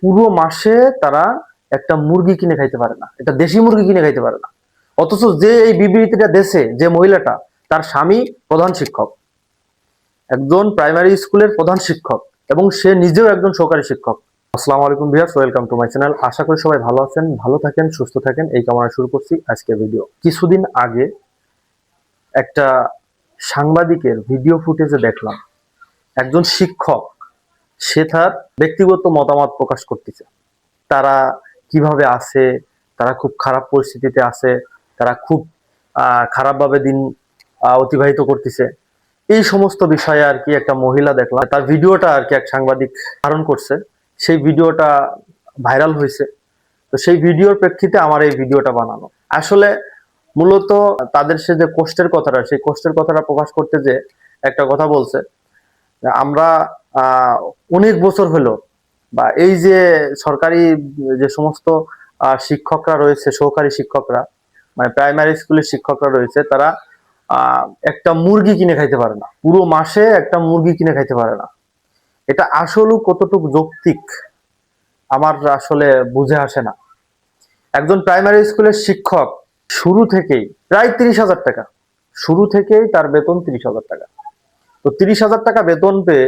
পুরো মাসে তারা একটা মুরগি কিনে খাইতে পারে না। এটা দেশি মুরগি কিনে খাইতে পারে না। অথচ যে এই বিবৃতিটা দেশে, যে মহিলাটা, তার স্বামী প্রধান শিক্ষক। একজন প্রাইমারি স্কুলের প্রধান শিক্ষক এবং সে নিজেও একজন সহকারী শিক্ষক। আসসালামু আলাইকুম viewers welcome to my channel আশা করি সবাই ভালো আছেন, ভালো থাকেন, সুস্থ থাকেন। এই কামনা শুরু করছি আজকে ভিডিও কিছুদিন আগে একটা সাংবাদিকের ভিডিও ফুটেজে দেখলাম। একজন শিক্ষক সে তার ব্যক্তিগত মতামত প্রকাশ করতেছে। তারা কীভাবে আছে, তারা খুব খারাপ পরিস্থিতিতে আছে, তারা খুব খারাপভাবে দিন অতিবাহিত করতেছে। এই সমস্ত বিষয়ে আর কি একটা মহিলা দেখলাম। তার ভিডিওটা আর কি এক সাংবাদিক ধারণ করছে। সেই ভিডিওটা ভাইরাল হয়েছে। তো সেই ভিডিওর প্রেক্ষিতে আমার এই ভিডিওটা বানানো। আসলে মূলত তাদের সে যে কষ্টের কথাটা, সেই কষ্টের কথাটা প্রকাশ করতে যে একটা কথা বলছে আমরা অনেক বছর হলো বা এই যে সরকারি যে সমস্ত শিক্ষকরা রয়েছে, সহকারী শিক্ষকরা মানে প্রাইমারি স্কুলের শিক্ষকরা রয়েছে, তারা একটা মুরগি কিনে খাইতে পারে না। পুরো মাসে একটা মুরগি কিনে খাইতে পারে না। এটা আসলে কতটুকু যৌক্তিক, আমার আসলে বুঝে আসে না। একজন প্রাইমারি স্কুলের শিক্ষক শুরু থেকেই প্রায় তিরিশ হাজার টাকা। শুরু থেকেই তার বেতন তিরিশ হাজার টাকা। তো তিরিশ হাজার টাকা বেতন পেয়ে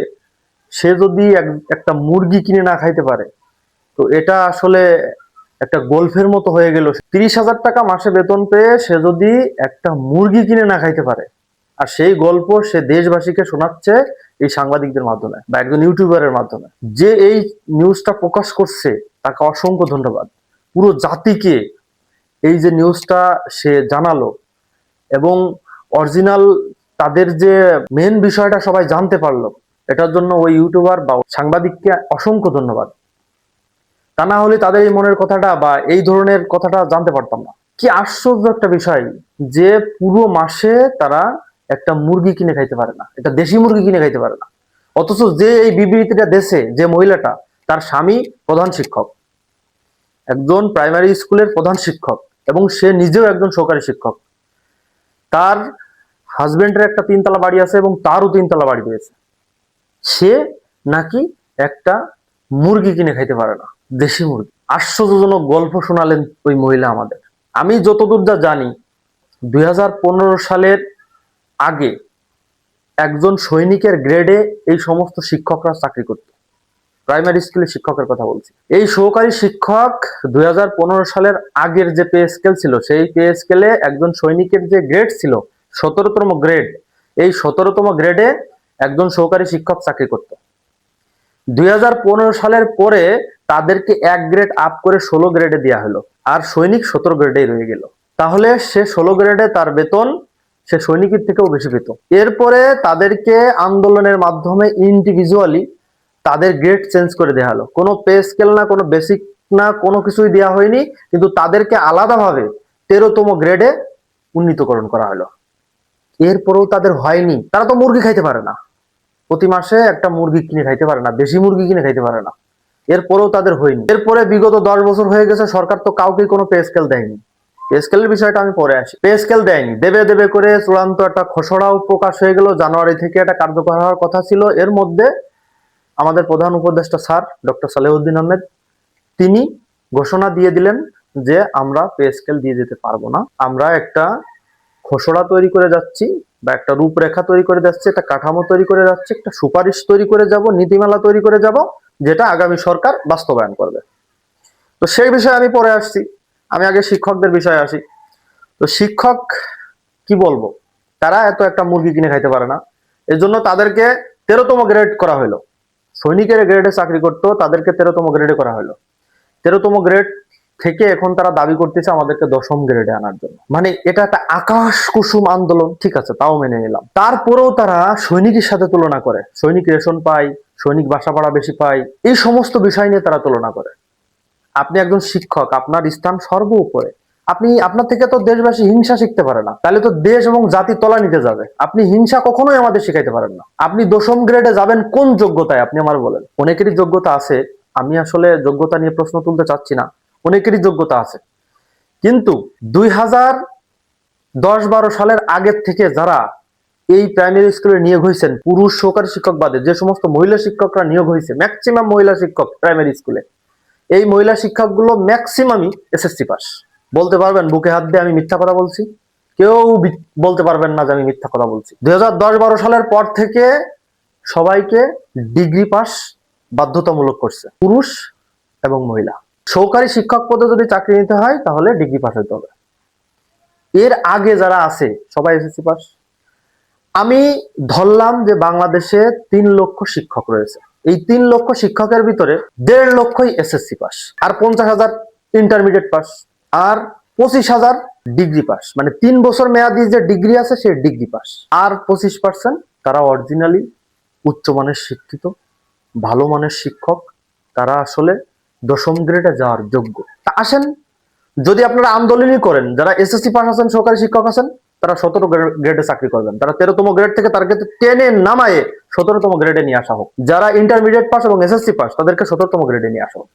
সে যদি এক- একটা মুরগি কিনে না খাইতে পারে, তো এটা আসলে একটা গল্পের মতো হয়ে গেল। তিরিশ হাজার টাকা মাসে বেতন পেয়ে সে যদি একটা মুরগি কিনে না খাইতে পারে, আর সেই গল্প সে দেশবাসীকে শোনাচ্ছে এই সাংবাদিকদের মাধ্যমে বা একজন ইউটিউবারের মাধ্যমে। যে এই নিউজটা প্রকাশ করছে, তাকে অসংখ্য ধন্যবাদ। পুরো জাতিকে এই যে নিউজটা সে জানালো এবং অরিজিনাল তাদের যে মেন বিষয়টা সবাই জানতে পারল। এটার জন্য ওই ইউটিউবার বা সাংবাদিককে অসংখ্য ধন্যবাদ। তা না হলে তাদের এই মনের কথাটা বা এই ধরনের কথাটা জানতে পারতাম না। কি আশ্চর্য একটা বিষয় যে পুরো মাসে তারা একটা মুরগি কিনে খাইতে পারে না এটা দেশি মুরগি কিনে খাইতে পারে না। অথচ যে এই বিবৃতিটা দেশে যে মহিলাটা, তার স্বামী প্রধান শিক্ষক, একজন প্রাইমারি স্কুলের প্রধান শিক্ষক এবং সে নিজেও একজন সহকারী শিক্ষক। তার হাজবেন্ডের একটা তিনতলা বাড়ি আছে এবং তারও তিনতলা বাড়ি রয়েছে। সে নাকি একটা মুরগি কিনে খাইতে পারে না, দেশি মুরগি। আশ্চর্যজনক গল্প শোনালেন ওই মহিলা আমাদের। আমি যতদূর যা জানি, দুই হাজার পনেরো সালের আগে একজন সৈনিকের গ্রেডে এই সমস্ত শিক্ষকরা চাকরি করত। প্রাইমারি স্কুলের শিক্ষকের কথা বলছি। এই সহকারী শিক্ষক দুই হাজার পনেরো সালের আগের যে পে স্কেল ছিল, সেই পে স্কেলে একজন সৈনিকের যে গ্রেড ছিল, সতেরোতম গ্রেড, এই সতেরোতম গ্রেডে একজন সহকারী শিক্ষক চাকরি করত। দুই সালের পরে তাদেরকে এক গ্রেড আপ করে ষোলো গ্রেডে দেওয়া হলো। আর সৈনিক সতেরো গ্রেডেই রয়ে গেল। তাহলে সে ষোলো গ্রেডে তার বেতন সে সৈনিকের থেকেও বেশি পেত। এরপরে তাদেরকে আন্দোলনের মাধ্যমে ইন্ডিভিজুয়ালি তাদের গ্রেড চেঞ্জ করে দেওয়া হলো। কোনো পে স্কেল না, কোনো বেসিক না, কোনো কিছুই দেওয়া হয়নি। কিন্তু তাদেরকে আলাদাভাবে তেরোতম গ্রেডে উন্নীতকরণ করা হলো। এরপরেও তাদের হয়নি। তারা তো মুরগি খাইতে পারে না। প্রতি মাসে একটা মুরগি কিনে খাইতে পারে না, দেশি মুরগি কিনে খাইতে পারে না। এরপরেও তাদের হয়নি। এরপরে বিগত দশ বছর হয়ে গেছে, সরকার তো কাউকে কোনো পে স্কেল দেয়নি। পে বিষয়টা আমি পরে আসি। পে স্কেল দেয়নি। দেবে দেবে করে চূড়ান্ত একটা খসড়াও প্রকাশ হয়ে গেল। জানুয়ারি থেকে এটা কার্যকর হওয়ার কথা ছিল। এর মধ্যে আমাদের প্রধান উপদেষ্টা স্যার, ডক্টর সালেউদ্দিন আহমেদ, তিনি ঘোষণা দিয়ে দিলেন যে আমরা পে স্কেল দিয়ে দিতে পারব না। আমরা একটা খসড়া তৈরি করে যাচ্ছি বা একটা রূপরেখা তৈরি করে যাচ্ছে, একটা কাঠামো তৈরি করে যাচ্ছে, একটা সুপারিশ তৈরি করে যাব, নীতিমালা তৈরি করে যাব, যেটা আগামী সরকার বাস্তবায়ন করবে। তো সেই বিষয়ে আমি পরে আসছি। আমি আগে শিক্ষকদের বিষয়ে আসি। তো শিক্ষক, কি বলব? তারা এত একটা মুরগি কিনে খাইতে পারে না। এর জন্য তাদেরকে তেরোতম গ্রেড করা হলো সৈনিকের গ্রেডে চাকরি করতো, তাদেরকে তেরোতম গ্রেডে করা হলো তেরোতম গ্রেড থেকে এখন তারা দাবি করতেছে আমাদেরকে দশম গ্রেডে আনার জন্য। মানে এটা একটা আকাশ কুসুম আন্দোলন, ঠিক আছে, তাও মেনে নিলাম। তারপরেও তারা সৈনিকের সাথে তুলনা করে। সৈনিক রেশন পায়, সৈনিক বাসা ভাড়া বেশি পায়, এই সমস্ত বিষয় নিয়ে তারা তুলনা করে। আপনি একজন শিক্ষক, আপনার স্থান সর্ব উপরে। আপনি, আপনার থেকে তো দেশবাসী হিংসা শিখতে পারে না। তাহলে তো দেশ এবং জাতি তলা নিতে যাবে। আপনি হিংসা কখনোই আমাদের শিখাইতে পারেন না। আপনি দশম গ্রেডে যাবেন কোন যোগ্যতায়? আপনি আমার বলেন। অনেকেরই যোগ্যতা আছে। আমি আসলে যোগ্যতা নিয়ে প্রশ্ন তুলতে চাচ্ছি না। অনেকেরই যোগ্যতা আছে। কিন্তু দুই হাজার দশ বারো সালের আগের থেকে যারা এই প্রাইমারি স্কুলে নিয়োগ হয়েছেন, পুরুষ, সহকারী শিক্ষক বাদে যে সমস্ত মহিলা শিক্ষকরা নিয়োগ হয়েছে ম্যাক্সিমাম মহিলা শিক্ষক প্রাইমারি স্কুলে এই মহিলা শিক্ষকগুলো ম্যাক্সিমামই এসএসসি পাস বলতে পারবেন, বুকে হাত দিয়ে আমি মিথ্যা কথা বলছি। কেউ বলতে পারবেন না যে আমি মিথ্যা কথা বলছি। দুই হাজার দশ বারো সালের পর থেকে সবাইকে ডিগ্রি পাস বাধ্যতামূলক করছে, পুরুষ এবং মহিলা। সহকারী শিক্ষক পদে যদি চাকরি নিতে হয়, তাহলে ডিগ্রি পাস হতে হবে। এর আগে যারা আছে, সবাই এসএসসি পাস। আমি ধরলাম যে বাংলাদেশে তিন লক্ষ শিক্ষক রয়েছে। এই তিন লক্ষ শিক্ষকের ভিতরে দেড় লক্ষই এসএসসি পাস আর পঞ্চাশ হাজার ইন্টারমিডিয়েট পাস আর পঁচিশ হাজার ডিগ্রি পাস। মানে তিন বছর মেয়াদি যে ডিগ্রি আছে, সে ডিগ্রি পাস। আর পঁচিশ পার্সেন্ট তারা অরিজিনালি উচ্চমানের শিক্ষিত, ভালো মানের শিক্ষক। তারা আসলে দশম গ্রেডে যাওয়ার যোগ্য। তা আসেন, যদি আপনারা আন্দোলনই করেন, যারা এসএসসি পাস আছেন সরকারি শিক্ষক আছেন, তারা সতেরো গ্রেডে চাকরি করবেন। তারা তেরোতম গ্রেড থেকে তাদেরকে টেনে নামায়ে সতেরোতম গ্রেডে নিয়ে আসা হোক। যারা ইন্টারমিডিয়েট পাস এবং এসএসসি পাস তাদেরকে সতেরোতম গ্রেডে নিয়ে আসা হোক।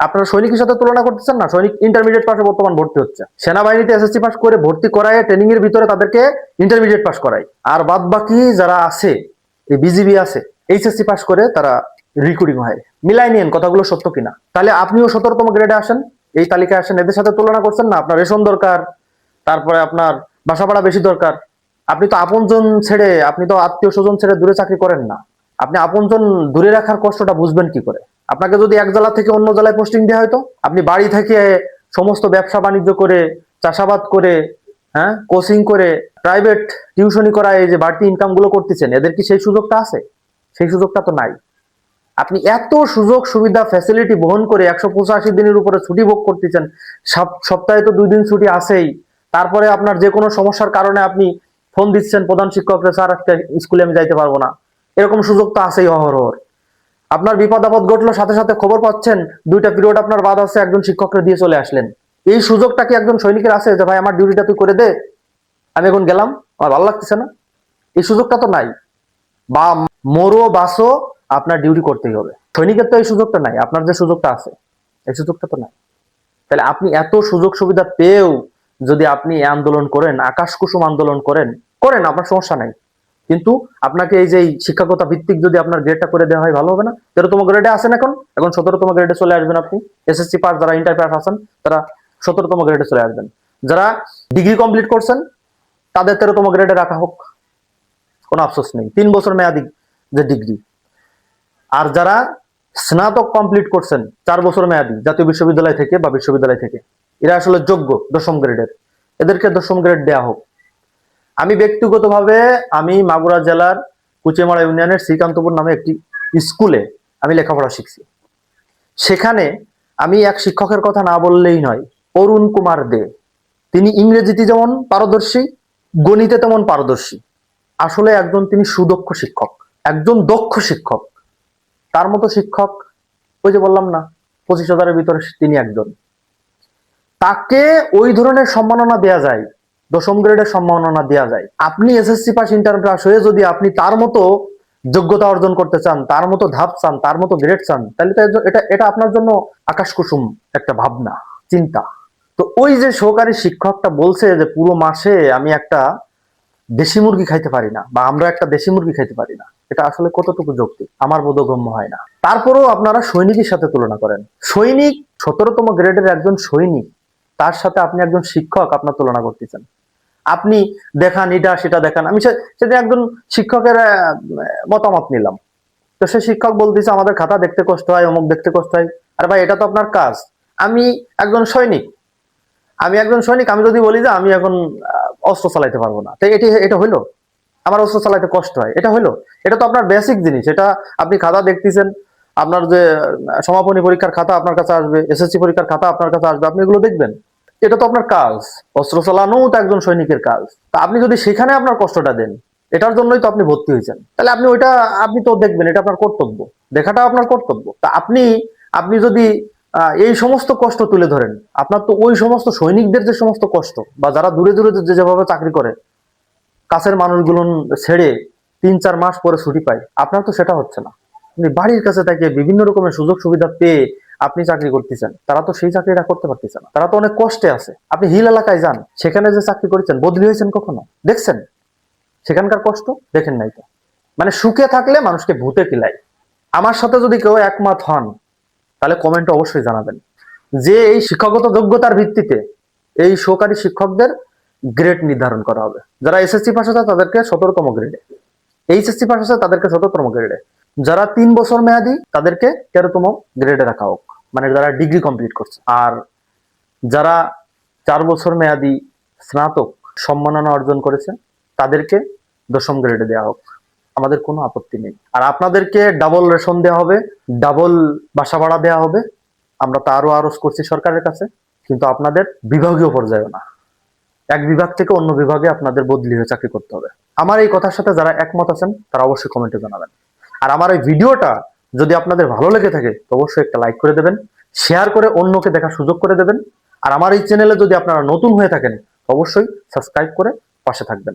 আপনারা সৈনিকের সাথে তুলনা করতেছেন না? সৈনিক ইন্টারমিডিয়েট পাশে বর্তমান ভর্তি হচ্ছে। সেনাবাহিনীতে এসএসসি পাস করে ভর্তি করায় ট্রেনিং এর ভিতরে তাদেরকে ইন্টারমিডিয়েট পাস করায়। আর বাদ বাকি যারা আছে, এই বিজিবি আছে এইচএসসি পাস করে তারা রিক্রুটিং হয়। মিলাই নিয়েন, কথাগুলো সত্য কিনা। তাহলে আপনিও সতেরোতম গ্রেডে আসেন, এই তালিকায় আসেন, এদের সাথে তুলনা করছেন না, আপনার রেশন দরকার, তারপরে আপনার বাসা ভাড়া বেশি দরকার। আপনি তো আপনজন ছেড়ে, আপনি তো আত্মীয় স্বজন ছেড়ে দূরে চাকরি করেন না। আপনি আপনজন দূরে রাখার কষ্টটা বুঝবেন কি করে? আপনাকে যদি এক জেলা থেকে অন্য জেলায় পোস্টিং দেওয়া হয়তো? আপনি বাড়ি থেকে সমস্ত ব্যবসা বাণিজ্য করে, চাষাবাদ করে হ্যাঁ কোচিং করে প্রাইভেট টিউশনি করা এই যে বাড়তি ইনকামগুলো করতেছেন, এদের কি সেই সুযোগটা আছে? সেই সুযোগটা তো নাই। আপনি এত সুযোগ সুবিধা ফ্যাসিলিটি বহন করে একশো পঁচাশি দিনের উপরে ছুটি ভোগ করতেছেন, সপ- সপ্তাহে তো দুই দিন ছুটি আছেই। তারপরে আপনার যে কোনো সমস্যার কারণে আপনি ফোন দিচ্ছেন প্রধান শিক্ষককে, স্যার, আজকে স্কুলে আমি যাইতে পারব না। এরকম সুযোগ তো আছেই অহরহ আপনার বিপদ আপদ ঘটলো, সাথে সাথে খবর পাচ্ছেন, দুইটা পিরিয়ড আপনার বাদ আছে, একজন শিক্ষককে দিয়ে চলে আসলেন। এই সুযোগটা কি একজন সৈনিকের আছে যে, ভাই, আমার ডিউটিটা তুই করে দে, আমি এখন গেলাম, আমার ভালো লাগতেছে না? এই সুযোগটা তো নাই। বা মরো, বাসো, আপনার ডিউটি করতেই হবে। সৈনিকের তো এই সুযোগটা নাই, আপনার যে সুযোগটা আছে, এই সুযোগটা তো নাই। তাহলে আপনি এত সুযোগ সুবিধা পেয়েও যদি আপনি আন্দোলন করেন, আকাশ কুসুম আন্দোলন করেন করেন, আপনার সমস্যা নাই। কিন্তু আপনাকে এই যে শিক্ষকতা ভিত্তিক যদি আপনার গ্রেডটা করে দেওয়া হয়, ভালো হবে না। তেরোতম গ্রেডে আসেন এখন এখন সতেরোতম গ্রেডে চলে আসবেন আপনি। এসএসসি পাস, যারা ইন্টার পাস আছেন, তারা সতেরোতম গ্রেডে চলে আসবেন। যারা ডিগ্রি কমপ্লিট করছেন, তাদের তেরোতম গ্রেডে রাখা হোক। কোনো আফসোস নেই। তিন বছর মেয়াদি যে ডিগ্রি। আর যারা স্নাতক কমপ্লিট করছেন, চার বছর মেয়াদি, জাতীয় বিশ্ববিদ্যালয় থেকে বা বিশ্ববিদ্যালয় থেকে, এরা আসলে যোগ্য দশম গ্রেডের। এদেরকে দশম গ্রেড দেয়া হোক। আমি ব্যক্তিগতভাবে আমি মাগুরা জেলার কুচিমারা ইউনিয়নের শ্রীকান্তপুর নামে একটি স্কুলে আমি লেখাপড়া শিখছি। সেখানে আমি এক শিক্ষকের কথা না বললেই নয়, অরুণ কুমার দে। তিনি ইংরেজিতে যেমন পারদর্শী, গণিতে তেমন পারদর্শী। আসলে একজন তিনি সুদক্ষ শিক্ষক, একজন দক্ষ শিক্ষক। তার মতো শিক্ষক, ওই যে বললাম না, পঁচিশ হাজারের ভিতরে তিনি একজন। তাকে ওই ধরনের সম্মাননা দেয়া যায়, দশম গ্রেডের সম্মাননা দেয়া যায়। আপনি এসএসসি পাস, ইন্টার পাস হয়ে যদি আপনি তার মতো যোগ্যতা অর্জন করতে চান, তার মতো ধাপ চান, তার মতো গ্রেড চান, তাহলে তো এটা এটা আপনার জন্য আকাশ কুসুম একটা ভাবনা, চিন্তা। তো ওই যে সহকারী শিক্ষকটা বলছে যে পুরো মাসে আমি একটা দেশি মুরগি খাইতে পারি না বা আমরা একটা দেশি মুরগি খাইতে পারি না। এটা আসলে কতটুকু যৌক্তিক? আমার বোধগম্য হয় না। তারপরেও আপনারা সৈনিকের সাথে তুলনা করেন। সৈনিক সতেরোতম গ্রেডের একজন সৈনিক, তার সাথে আপনি একজন শিক্ষক আপনার তুলনা করতেছেন। আপনি দেখান, এটা সেটা দেখান। আমি সে- সেটা একজন শিক্ষকের মতামত নিলাম। তো সে শিক্ষক বলতেছে, আমাদের খাতা দেখতে কষ্ট হয়, অমুক দেখতে কষ্ট হয়। আরে ভাই, এটা তো আপনার কাজ। আমি একজন সৈনিক। আমি একজন সৈনিক, আমি যদি বলি যে আমি এখন অস্ত্র চালাইতে পারব না। তো এটি, এটা হইল? আমার অস্ত্র চালাইতে কষ্ট হয়। এটা হইল? এটা তো আপনার বেসিক জিনিস। এটা আপনি খাতা দেখতেছেন, আপনার যে, সমাপনী পরীক্ষার খাতা আপনার কাছে আসবে এসএসসি পরীক্ষার খাতা আপনার কাছে আসবে, আপনি এগুলো দেখবেন। এটা তো আপনার কাজ। অস্ত্র চালানোও তো একজন সৈনিকের কাজ। তা আপনি যদি সেখানে আপনার কষ্টটা দেন, এটার জন্যই তো আপনি ভর্তি হয়েছেন। তাহলে আপনি ওইটা, আপনি তো দেখবেন, এটা আপনার কর্তব্য। দেখাটা আপনার কর্তব্য। তা আপনি আপনি যদি এই সমস্ত কষ্ট তুলে ধরেন। আপনার তো ওই সমস্ত সৈনিকদের যে সমস্ত কষ্ট, বা যারা দূরে দূরে যে যেভাবে চাকরি করে, কাছের মানুষগুলো ছেড়ে তিন চার মাস পরে ছুটি পায়, আপনার তো সেটা হচ্ছে না। বাড়ির কাছে থেকে বিভিন্ন রকমের সুযোগ সুবিধা পেয়ে আপনি চাকরি করতেছেন। তারা তো সেই চাকরিটা করতে পারতেছে না। তারা তো অনেক কষ্টে আছে। আপনি হিল এলাকায় যান, সেখানে যে চাকরি করেছেন, বদলি হয়েছেন কখনো? দেখছেন? সেখানকার কষ্ট দেখেন নাই তো। মানে সুখে থাকলে মানুষকে ভূতে কিলায় আমার সাথে যদি কেউ একমত হন তাহলে কমেন্টে অবশ্যই জানাবেন। যে এই শিক্ষাগত যোগ্যতার ভিত্তিতে এই সহকারী শিক্ষকদের গ্রেড নির্ধারণ করা হবে। যারা এসএসসি পাস আছে, তাদেরকে সতেরোতম গ্রেডে এইচএসসি পাস আছে, তাদেরকে সতেরোতম গ্রেডে যারা তিন বছর মেয়াদি, তাদেরকে তেরোতম গ্রেডে রাখা হোক। মানে যারা ডিগ্রি কমপ্লিট করছে। আর যারা চার বছর মেয়াদি স্নাতক সম্মাননা অর্জন করেছে, তাদেরকে দশম গ্রেডে দেওয়া হোক। আমাদের কোনো আপত্তি নেই। আর আপনাদেরকে ডাবল রেশন দেওয়া হবে ডাবল বাসা ভাড়া দেওয়া হবে। আমরা তা আরও করছি সরকারের কাছে, কিন্তু আপনাদের বিভাগীয় পর্যায়ে না। এক বিভাগ থেকে অন্য বিভাগে আপনাদের বদলি হয়ে চাকরি করতে হবে। আমার এই কথার সাথে যারা একমত আছেন, তারা অবশ্যই কমেন্টে জানাবেন। আর আমার এই ভিডিওটা যদি আপনাদের ভালো লেগে থাকে, তো অবশ্যই একটা লাইক করে দেবেন শেয়ার করে অন্যকে দেখার সুযোগ করে দেবেন। আর আমার এই চ্যানেলে যদি আপনারা নতুন হয়ে থাকেন অবশ্যই সাবস্ক্রাইব করে পাশে থাকবেন।